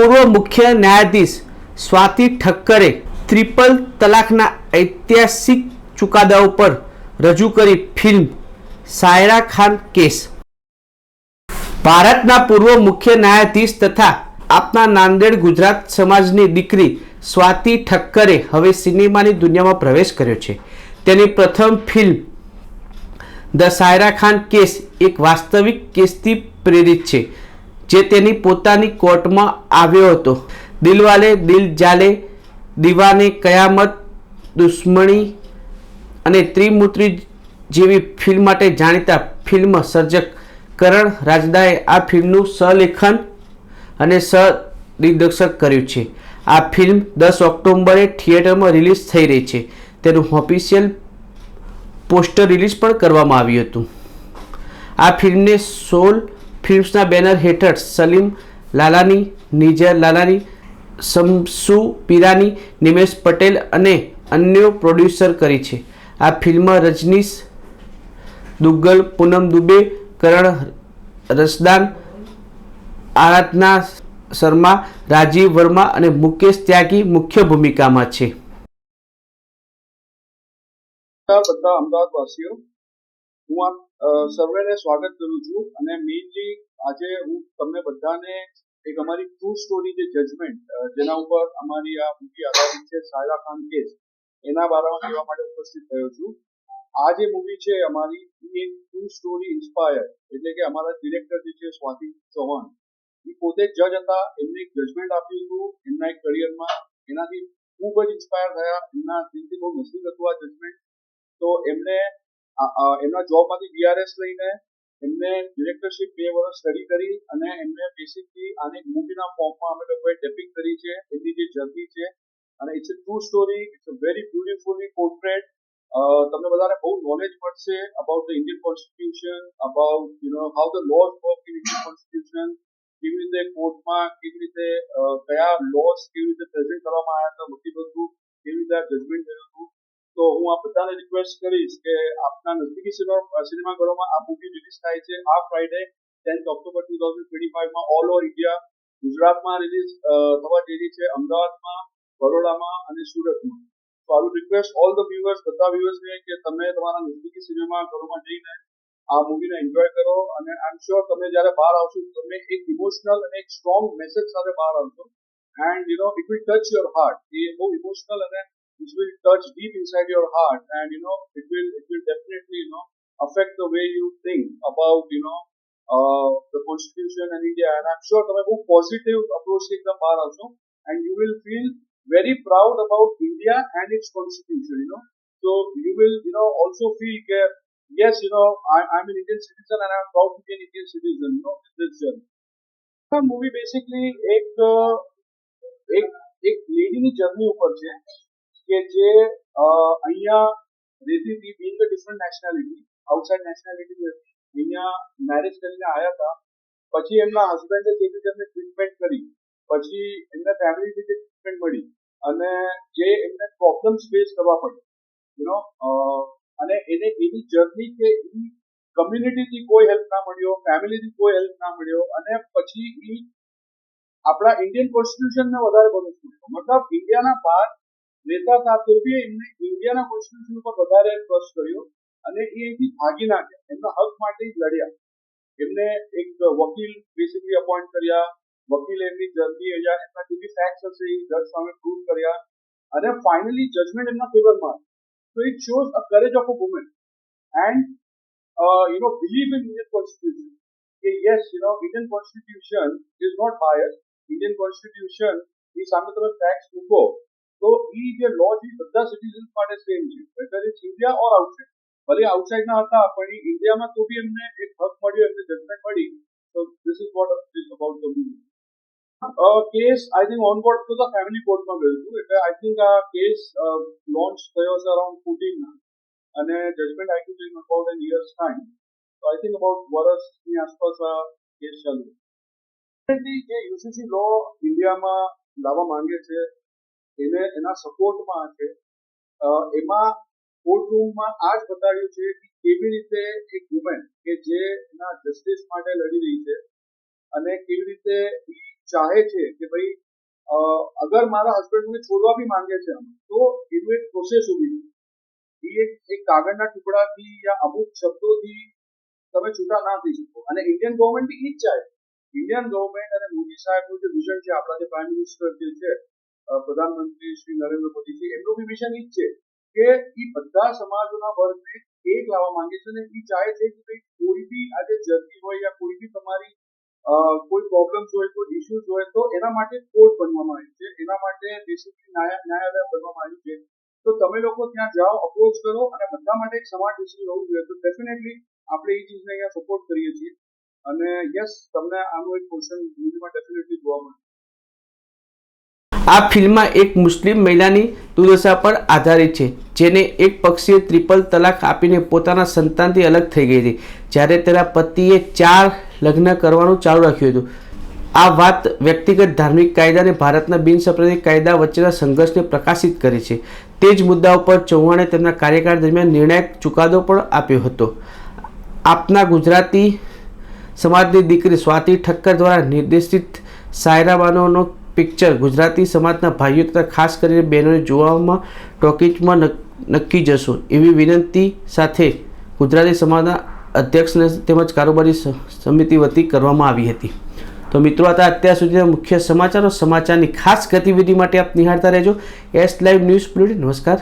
પૂર્વ મુખ્ય ન્યાયાધીશ સ્વાતિ ઠક્કરે ત્રિપલ તલાકના ઐતિહાસિક ચુકાદા ઉપર રજૂ કરી ફિલ્મ સાયરા ખાન કેસ. ભારતના પૂર્વ મુખ્ય ન્યાયાધીશ તથા આપના નાંદેડ ગુજરાત સમાજની દીકરી સ્વાતિ ઠક્કરે હવે સિનેમાની દુનિયામાં પ્રવેશ કર્યો છે. તેની પ્રથમ film the Saira Khan case એક વાસ્તવિક કેસથી પ્રેરિત છે. જે તેની પોતાની કોર્ટમાં આવ્યો હતો. દિલવાલે દિલ જાલે, દીવાને કયામત, દુશ્મની અને ત્રિમૂર્તિ જેવી ફિલ્મ માટે જાણીતા ફિલ્મ સર્જક કરણ રાજદાએ આ ફિલ્મનું સલેખન અને સદિગ્દર્શક કર્યું છે. આ ફિલ્મ દસ ઓક્ટોબરે થિયેટરમાં રિલીઝ થઈ રહી છે. તેનું ઓફિશિયલ પોસ્ટર રિલીઝ પણ કરવામાં આવ્યું હતું. આ ફિલ્મને સોલ ફિલ્મ્સના બેનર હેઠળ સલીમ લાલાની નિજર લાલાની, શમસુ પીરાની, નિમેશ પટેલ અને અન્યો પ્રોડ્યુસર કરી છે. આ ફિલ્મ રજનીશ, દુગ્ગલ, પૂનમ દુબે, કરણ રસદાન, આરાધના શર્મા, રાજીવ વર્મા અને મુકેશ ત્યાગી મુખ્ય ભૂમિકામાં છે. બધા અમદાવાદ વાસીઓ હું આપ સર્વેને સ્વાગત કરું છું અને મેઇનલી આજે હું તમને બધાને એક અમારી ટ્રુ સ્ટોરી જે જજમેન્ટ જેના ઉપર અમારી આ મૂવી આધારિત છે સાયરા ખાન કેસ, એના બારામાં કહેવા માટે ઉપસ્થિત થયો છું. આ જે મૂવી છે અમારી એક ટ્રુ સ્ટોરી ઇન્સ્પાયર એટલે કે અમારા ડિરેક્ટર જે છે, સ્વાતિ ચૌહાણ, એ પોતે જજ હતા, એમને એક જજમેન્ટ આપ્યું હતું, એમના એક કરિયરમાં એનાથી ખૂબ જ ઇન્સ્પાયર થયા, એમના દિલથી બહુ નસીબ હતું આ જજમેન્ટ તો એમને એમના જોબમાંથી બીઆરએસ લઈને એમને ડિરેક્ટરશીપ બે વર્ષ સ્ટડી કરી અને એમને બેસિકલી આને મૂવીના ફોર્મમાં અમે લોકોએ ડેપિંગ કરી છે, એની જે જર્ની છે. અને it's a true story it's a very beautifully portrait તમને બધાને બહુ નોલેજ મળશે about the Indian constitution about you know how the laws work in Indian constitution કેવી રીતે કોર્ટમાં કેવી રીતે કયા લોસ કેવી રીતે પ્રેઝન્ટ કરવામાં આવ્યા હતા બધી બધું કેવી રીતે જજમેન્ટ થયું હતું. તો હું આ બધાને રિક્વેસ્ટ કરીશ કે આપના નજદીકી સિનેમાઘરોમાં આ મૂવી રિલીઝ થાય છે. આ Friday tenth October two thousand twenty ફાઈવમાં all over India ગુજરાતમાં રિલીઝ થવા જઈ રહી છે. અમદાવાદમાં, બરોડામાં અને સુરતમાં. તો I request all the viewers બધા વ્યુઅર્સને કે તમે તમારા નજદીકી સિનેમાઘરોમાં જઈને આ મૂવીને એન્જોય કરો અને આઈ એમ શ્યોર તમે જ્યારે બહાર આવશો તમે એક ઇમોશનલ અને એક સ્ટ્રોંગ મેસેજ સાથે બહાર આવશો. And you know it will touch your heart એ બહુ ઇમોશનલ અને which will touch deep inside your heart and you know it will it will definitely you know affect the way you think about you know uh, the constitution and India and I'm sure તમે બહુ positive approach થી એકદમ બહાર આવશો and you will feel very proud about India and its constitution you know so you will you know also feel કે yes you know I, I'm an Indian citizen and I'm proud to be an Indian citizen you know in this journey movie basically એક અ, એક એક લેડીની journey ઉપર છે કે જે અહીંયા રેતી being different nationality outside nationality અહીંયા મેરેજ કરીને આવ્યા હતા. પછી એમના હસબન્ડે જે રીતે એમને ટ્રીટમેન્ટ કરી? પછી એમના ફેમિલી રીતે ટ્રીટમેન્ટ મળી? અને જે એમને પ્રોબ્લેમ્સ ફેસ કરવા પડે યુ નો અને એને એની જર્ની કે એ કમ્યુનિટીથી કોઈ હેલ્પ ના મળ્યો ફેમિલીથી કોઈ હેલ્પ ના મળ્યો, અને પછી એ આપણા ઇન્ડિયન કોન્સ્ટિટ્યુશનને વધારે બનવું મતલબ ઇન્ડિયાના બહાર રહેતા હતા, તો બી એમને ઇન્ડિયાના કોન્સ્ટિટ્યુશન ઉપર વધારે ટ્રસ્ટ કર્યો અને એ અહીંથી ભાગી નાખ્યા એમના હક માટે જ લડ્યા. એમને એક વકીલ બેસિકલી અપોઇન્ટ કર્યા. વકીલ એમની જર્ની અહીંયા એમના જે બી ફેક્ટ્સ હશે એ જજ સામે પ્રૂવ કર્યા. અને ફાઇનલી જજમેન્ટ એમના ફેવરમાં તો it shows a courage of a woman and you know believe in Indian constitution કે yes you know Indian constitution is not bias Indian constitution એ સામે તમે ફેક્ટ મૂકો તો એ જે લો છે બધા સિટીઝન્સ માટે સેમ છે. Whether it's India or outside ભલે આઉટસાઇડ ના હતા, પણ ઇન્ડિયામાં તો બી એમને એક હક મળ્યો, એમને જજમેન્ટ મળી. તો this is what is about the movie case I think on board તો ફેમિલી કોર્ટમાં ગયું હતું. એટલે આઈ થિંક આ કેસ લોન્ચ થયો છે અરાઉન્ડ ફોર્ટીનમાં અને જજમેન્ટ આવી ગયું in about an years time તો આઈ થિંક અબાઉટ વર્ષની આસપાસ આ કેસ ચાલુ. જે યુસીસી લો ઇન્ડિયામાં લાવવા માંગે છે એને એના સપોર્ટમાં છે. એમાં એમાં કોર્ટરૂમમાં આ જ બતાવ્યું છે કે કેવી રીતે એક વુમેન કે જે એના જસ્ટિસ માટે લડી રહી છે અને કેવી રીતે ચાહે છે કે ભાઈ અગર મારા હસબન્ડને છોડવા બી માંગે છે તો એનું એક પ્રોસેસ ઊભી એ એક કાગળના ટુકડાથી યા અમુક શબ્દોથી તમે છૂટા ના થઈ શકો. અને ઇન્ડિયન ગવર્મેન્ટ ઈ જ ચાહે. ઇન્ડિયન ગવર્મેન્ટ અને મોદી સાહેબનું જે વિઝન છે, આપણા જે પ્રાઇમ મિનિસ્ટર જે છે પ્રધાનમંત્રી શ્રી નરેન્દ્ર મોદીજી એમનું બી મિશન ઈ જ છે કે એ બધા સમાજોના વર્ગને એક લાવવા માંગે છે અને એ ચાહે છે કે ભાઈ કોઈ બી આજે જર્ની હોય યા કોઈ બી તમારી કોઈ પ્રોબ્લેમ્સ હોય, કોઈ ઇશ્યુઝ હોય તો એના માટે કોર્ટ બનવામાં આવ્યું છે. એના માટે બેસિકલી ન્યાયાલય બનવામાં આવ્યું છે. તો તમે લોકો ત્યાં જાઓ અપ્રોચ કરો અને બધા માટે એક સમાન ડિસિઝન હોવું જોઈએ. તો ડેફિનેટલી આપણે એ ચીજને અહીંયા સપોર્ટ કરીએ છીએ. અને યસ તમને આનું એક પોર્શન મૂવીમાં ડેફિનેટલી જોવા મળશે. આ ફિલ્મમાં એક મુસ્લિમ મહિલાની દુર્દશા પર આધારિત છે, જેને એક પક્ષીએ ટ્રિપલ તલાક આપીને પોતાના સંતાનથી અલગ થઈ ગઈ હતી. જ્યારે તેના પતિએ ચાર લગ્ન કરવાનું ચાલુ રાખ્યું હતું. આ વાત વ્યક્તિગત ધાર્મિક કાયદા અને ભારતના બિનસાંપ્રદાયિક કાયદા વચ્ચેના સંઘર્ષને પ્રકાશિત કરે છે. તે જ મુદ્દા ઉપર ચૌહાણે તેમના કાર્યકાળ દરમિયાન નિર્ણાયક ચુકાદો પણ આપ્યો હતો. આપના ગુજરાતી સમાજની દીકરી સ્વાતિ ઠક્કર દ્વારા નિર્દેશિત સાયરા બાનોનો પિક્ચર ગુજરાતી સમાજના ભાઈઓ તથા ખાસ કરીને બહેનોને જોવામાં ટોકીજમાં નક્કી જશો. એવી વિનંતી સાથે ગુજરાતી સમાજના અધ્યક્ષને તેમજ કારોબારી સમિતિ વતી કરવામાં આવી હતી. તો મિત્રો હતા અત્યાર સુધીના મુખ્ય સમાચારો. સમાચારની ખાસ ગતિવિધિ માટે આપ નિહાળતા રહેજો. એસ લાઈવ ન્યૂઝ બુલેટિન નમસ્કાર.